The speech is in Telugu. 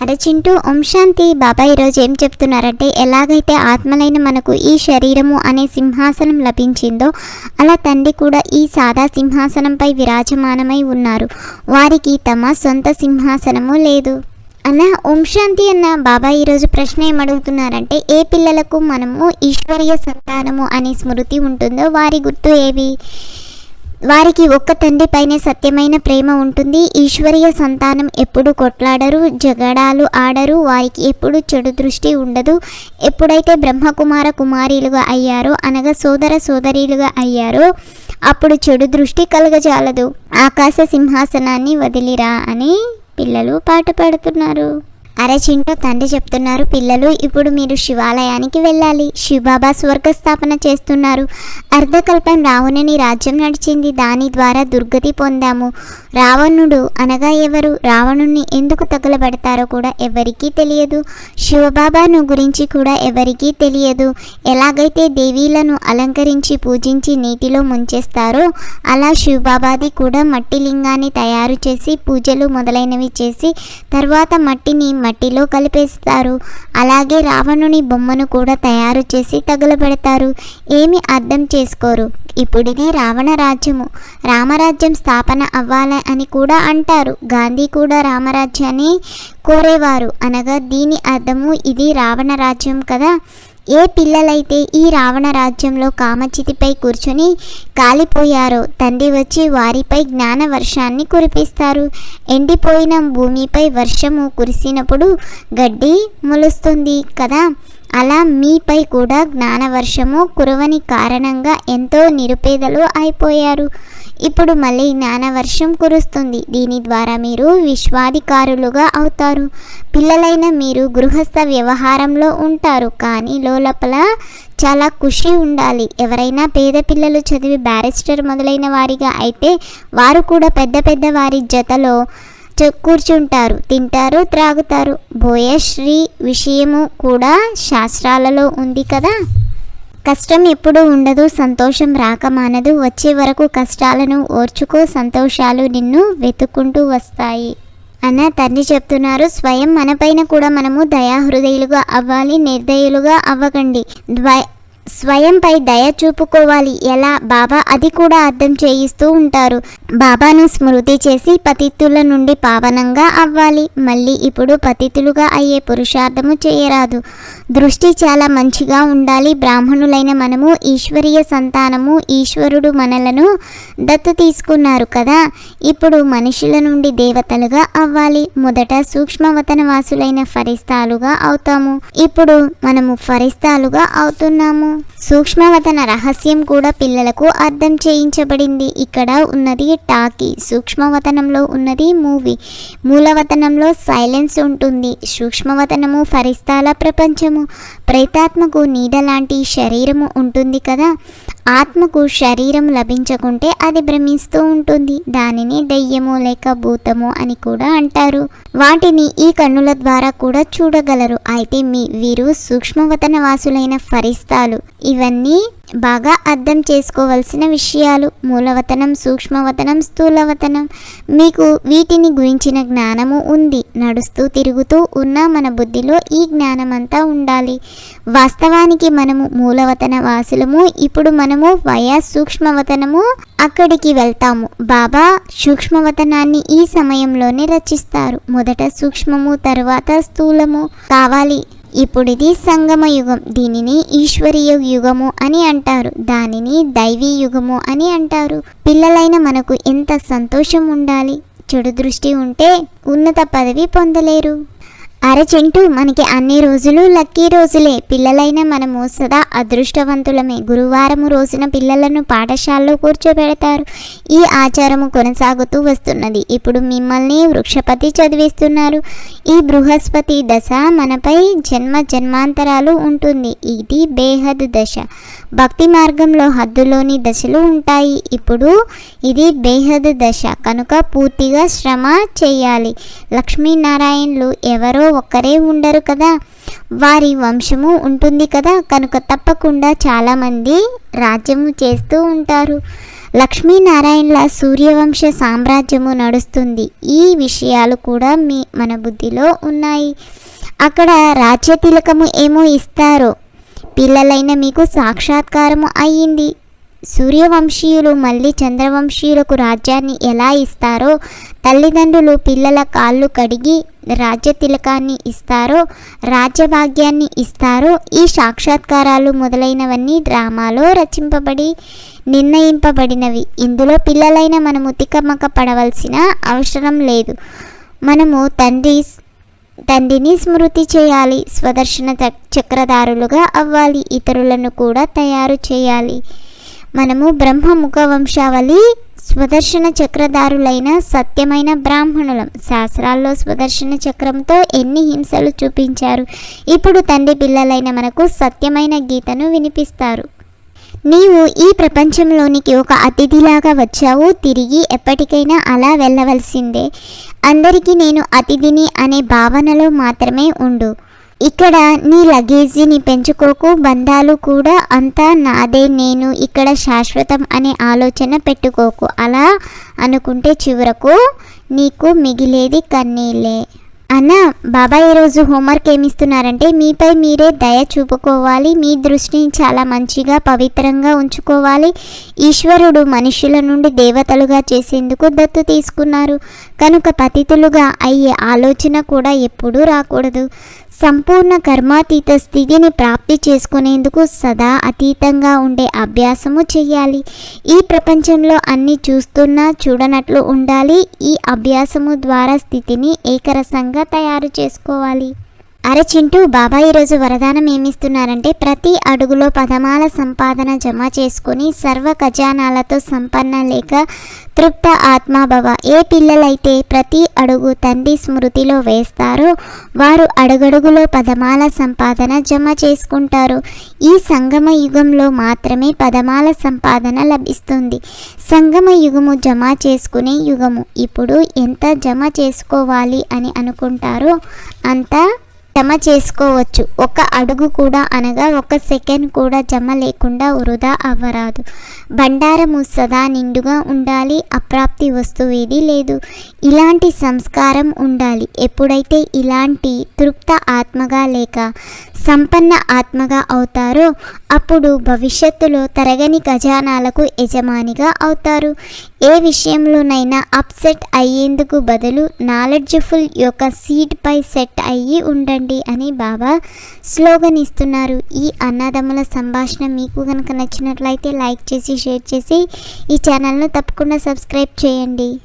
అరే చింటూ ఓం శాంతి. బాబా ఈరోజు ఏం చెప్తున్నారంటే ఎలాగైతే ఆత్మలైన మనకు ఈ శరీరము అనే సింహాసనం లభించిందో అలా తండ్రి కూడా ఈ సాదా సింహాసనంపై విరాజమానమై ఉన్నారు. వారికి తమ సొంత సింహాసనము లేదు. అన్న ఓం శాంతి అన్న బాబా ఈరోజు ప్రశ్న ఏమడుగుతున్నారంటే ఏ పిల్లలకు మనము ఈశ్వరీయ సంతానము అనే స్మృతి ఉంటుందో వారి గుర్తు ఏవి? వారికి ఒక్క తండ్రిపైనే సత్యమైన ప్రేమ ఉంటుంది. ఈశ్వరీయ సంతానం ఎప్పుడు కొట్లాడరు జగడాలు ఆడరు వారికి ఎప్పుడు చెడు దృష్టి ఉండదు. ఎప్పుడైతే బ్రహ్మకుమార కుమారీలుగా అయ్యారో అనగా సోదర సోదరీలుగా అయ్యారో అప్పుడు చెడు దృష్టి కలగజాలదు. ఆకాశ సింహాసనాన్ని వదిలిరా అని పిల్లలు పాట పాడుతున్నారు. అరే చింటూ తండ్రి చెప్తున్నారు పిల్లలు ఇప్పుడు మీరు శివాలయానికి వెళ్ళాలి. శివబాబా స్వర్గస్థాపన చేస్తున్నారు. అర్ధకల్పం రావణుని రాజ్యం నడిచింది. దాని ద్వారా దుర్గతి పొందాము. రావణుడు అనగా ఎవరు? రావణుణ్ణి ఎందుకు తగులబెడతారో కూడా ఎవరికీ తెలియదు. శివబాబాను గురించి కూడా ఎవరికీ తెలియదు. ఎలాగైతే దేవీలను అలంకరించి పూజించి నీటిలో ముంచేస్తారో అలా శివబాబాది కూడా మట్టి లింగాన్ని తయారు చేసి పూజలు మొదలైనవి చేసి తర్వాత మట్టిని మట్టిలో కలిపేస్తారు. అలాగే రావణుని బొమ్మను కూడా తయారు చేసి తగులబెడతారు. ఏమి అర్థం చేసుకోరు. ఇప్పుడు రావణ రాజ్యము. రామరాజ్యం స్థాపన అవ్వాలి అని కూడా అంటారు. గాంధీ కూడా రామరాజ్యాన్ని కోరేవారు. అనగా దీని అర్థము ఇది రావణ రాజ్యం కదా. ఏ పిల్లలైతే ఈ రావణ రాజ్యంలో కామచితిపై కూర్చొని కాలిపోయారో తండ్రి వచ్చి వారిపై జ్ఞాన వర్షాన్ని కురిపిస్తారు. ఎండిపోయిన భూమిపై వర్షము కురిసినప్పుడు గడ్డి మొలుస్తుంది కదా? అలా మీపై కూడా జ్ఞానవర్షము కురవని కారణంగా ఎంతో నిరుపేదలు అయిపోయారు. ఇప్పుడు మళ్ళీ జ్ఞానవర్షం కురుస్తుంది. దీని ద్వారా మీరు విశ్వాధికారులుగా అవుతారు. పిల్లలైన మీరు గృహస్థ వ్యవహారంలో ఉంటారు. కానీ లోపల చాలా ఖుషి ఉండాలి. ఎవరైనా పేద పిల్లలు చదివి బ్యారిస్టర్ మొదలైన వారిగా అయితే వారు కూడా పెద్ద పెద్ద వారి జతలో కూర్చుంటారు. తింటారు త్రాగుతారు. భోయశ్రీ విషయము కూడా శాస్త్రాలలో ఉంది కదా? కష్టం ఎప్పుడు ఉండదు సంతోషం రాక మానదు. వచ్చే వరకు కష్టాలను ఓర్చుకో సంతోషాలు నిన్ను వెతుక్కుంటూ వస్తాయి. అన్న తండ్రి చెప్తున్నారు స్వయం మనపైన కూడా మనము దయాహృదయులుగా అవ్వాలి నిర్దయులుగా అవ్వకండి. ద్వై స్వయంపై దయ చూపుకోవాలి. ఎలా? బాబా అది కూడా అర్థం చేయిస్తూ ఉంటారు. బాబాను స్మృతి చేసి పతితుల నుండి పావనంగా అవ్వాలి. మళ్ళీ ఇప్పుడు పతితులుగా అయ్యే పురుషార్థము చేయరాదు. దృష్టి చాలా మంచిగా ఉండాలి. బ్రాహ్మణులైన మనము ఈశ్వరీయ సంతానము ఈశ్వరుడు మనలను దత్తు తీసుకున్నారు కదా. ఇప్పుడు మనుషుల నుండి దేవతలుగా అవ్వాలి. మొదట సూక్ష్మవతన వాసులైన ఫరిస్తాలుగా అవుతాము. ఇప్పుడు మనము ఫరిస్తాలుగా అవుతున్నాము. సూక్ష్మవతన రహస్యం కూడా పిల్లలకు అర్థం చేయించబడింది. ఇక్కడ ఉన్నది టాకీ. సూక్ష్మవతనంలో ఉన్నది మూవీ. మూలవతనంలో సైలెన్స్ ఉంటుంది. సూక్ష్మవతనము ఫరిస్తాల ప్రపంచము. ప్రేతాత్మకు నీడ లాంటి శరీరము ఉంటుంది కదా. ఆత్మకు శరీరం లభించకుంటే అది భ్రమిస్తూ ఉంటుంది. దానిని దెయ్యము లేక భూతము అని కూడా అంటారు. వాటిని ఈ కన్నుల ద్వారా కూడా చూడగలరు. అయితే మీ వీరు సూక్ష్మవతన వాసులైన ఫరిస్తాలు. ఇవన్నీ బాగా అర్థం చేసుకోవలసిన విషయాలు. మూలవతనం సూక్ష్మవతనం స్థూలవతనం. మీకు వీటిని గురించిన జ్ఞానము ఉంది. నడుస్తూ తిరుగుతూ ఉన్న మన బుద్ధిలో ఈ జ్ఞానమంతా ఉండాలి. వాస్తవానికి మనము మూలవతన వాసులము. ఇప్పుడు మనము వయా సూక్ష్మవతనము అక్కడికి వెళ్తాము. బాబా సూక్ష్మవతనాన్ని ఈ సమయంలోనే రచిస్తారు. మొదట సూక్ష్మము తర్వాత స్థూలము. కావాలి. ఇప్పుడు ఇది సంగమ యుగం దీనిని ఈశ్వరీయ యుగము అని అంటారు. దానిని దైవీ యుగము అని అంటారు. పిల్లలైన మనకు ఎంత సంతోషం ఉండాలి? చెడు దృష్టి ఉంటే ఉన్నత పదవి పొందలేరు. అరే చింటూ మనకి అన్ని రోజులు లక్కీ రోజులే. పిల్లలైన మనము సదా అదృష్టవంతులమే. గురువారము రోజున పిల్లలను పాఠశాలలో కూర్చోబెడతారు. ఈ ఆచారము కొనసాగుతూ వస్తున్నది. ఇప్పుడు మిమ్మల్ని వృక్షపతి చదివిస్తున్నారు. ఈ బృహస్పతి దశ మనపై జన్మ జన్మాంతరాలు ఉంటుంది. ఇది బేహద్ దశ. భక్తి మార్గంలో హద్దులోని దశలు ఉంటాయి. ఇప్పుడు ఇది బేహద్ దశ. కనుక పూర్తిగా శ్రమ చేయాలి. లక్ష్మీనారాయణలు ఎవరో ఒక్కరే ఉండరు కదా. వారి వంశము ఉంటుంది కదా. కనుక తప్పకుండా చాలామంది రాజ్యము చేస్తూ ఉంటారు. లక్ష్మీనారాయణల సూర్యవంశ సామ్రాజ్యము నడుస్తుంది. ఈ విషయాలు కూడా మీ మన బుద్ధిలో ఉన్నాయి. అక్కడ రాజ్య తిలకము ఏమో ఇస్తారో పిల్లలైన మీకు సాక్షాత్కారము అయ్యింది. సూర్యవంశీయులు మళ్ళీ చంద్రవంశీయులకు రాజ్యాన్ని ఎలా ఇస్తారో తల్లిదండ్రులు పిల్లల కాళ్ళు కడిగి రాజ్య తిలకాన్ని ఇస్తారో రాజ్యభాగ్యాన్ని ఇస్తారో ఈ సాక్షాత్కారాలు మొదలైనవన్నీ డ్రామాలో రచింపబడి నిర్ణయింపబడినవి. ఇందులో పిల్లలైన మనము తికమక పడవలసిన అవసరం లేదు. మనము తండ్రి తండ్రిని స్మృతి చేయాలి స్వదర్శన చ- చక్రధారులుగా అవ్వాలి ఇతరులను కూడా తయారు చేయాలి. మనము బ్రహ్మముఖ వంశావళి స్వదర్శన చక్రధారులైన సత్యమైన బ్రాహ్మణులం. శాస్త్రాల్లో స్వదర్శన చక్రంతో ఎన్ని హింసలు చూపించారు? ఇప్పుడు తండ్రి పిల్లలైన మనకు సత్యమైన గీతను వినిపిస్తారు. నీవు ఈ ప్రపంచంలోనికి ఒక అతిథిలాగా వచ్చావు తిరిగి ఎప్పటికైనా అలా వెళ్ళవలసిందే. అందరికీ నేను అతిథిని అనే భావనలో మాత్రమే ఉండు. ఇక్కడ నీ లగేజీని పెంచుకోకు బంధాలు కూడా అంతా నాదే నేను ఇక్కడ శాశ్వతం అనే ఆలోచన పెట్టుకోకు. అలా అనుకుంటే చివరకు నీకు మిగిలేది కన్నీళ్ళే. అన్న బాబా ఈరోజు హోంవర్క్ ఏమిస్తున్నారంటే మీపై మీరే దయ చూపుకోవాలి మీ దృష్టిని చాలా మంచిగా పవిత్రంగా ఉంచుకోవాలి. ఈశ్వరుడు మనుషుల నుండి దేవతలుగా చేసేందుకు దత్తు తీసుకున్నారు. కనుక పతితులుగా అయ్యే ఆలోచన కూడా ఎప్పుడూ రాకూడదు. సంపూర్ణ కర్మాతీత స్థితిని ప్రాప్తి చేసుకునేందుకు సదా అతీతంగా ఉండే అభ్యాసము చేయాలి. ఈ ప్రపంచంలో అన్ని చూస్తున్నా చూడనట్లు ఉండాలి. ఈ అభ్యాసము ద్వారా స్థితిని ఏకరసంగా తయారు చేసుకోవాలి. అరే చింటూ బాబా ఈరోజు వరదానం ఏమిస్తున్నారంటే ప్రతి అడుగులో పదమాల సంపాదన జమ చేసుకుని సర్వ ఖజానాలతో సంపన్న లేక తృప్త ఆత్మాభవ. ఏ పిల్లలైతే ప్రతి అడుగు తండ్రి స్మృతిలో వేస్తారో వారు అడుగడుగులో పదమాల సంపాదన జమ చేసుకుంటారు. ఈ సంగమ యుగంలో మాత్రమే పదమాల సంపాదన లభిస్తుంది. సంగమ యుగము జమ చేసుకునే యుగము. ఇప్పుడు ఎంత జమ చేసుకోవాలి అని అనుకుంటారో అంత జమ చేసుకోవచ్చు. ఒక అడుగు కూడా అనగా ఒక సెకండ్ కూడా జమ లేకుండా వృధా అవ్వరాదు. బండారము సదా నిండుగా ఉండాలి అప్రాప్తి వస్తువు ఏది లేదు. ఇలాంటి సంస్కారం ఉండాలి. ఎప్పుడైతే ఇలాంటి తృప్త ఆత్మగా లేక సంపన్న ఆత్మగా అవుతారో అప్పుడు భవిష్యత్తులో తరగని ఖజానాలకు యజమానిగా అవుతారు. ఏ విషయంలోనైనా అప్సెట్ అయ్యేందుకు బదులు నాలెడ్జ్ఫుల్ యొక్క సీట్పై సెట్ అయ్యి ఉండండి. అని బాబా స్లోగన్ ఇస్తున్నారు. ఈ అన్నదమ్ముల సంభాషణ మీకు కనుక నచ్చినట్లయితే లైక్ చేసి షేర్ చేసి ఈ ఛానల్ను తప్పకుండా సబ్స్క్రైబ్ చేయండి.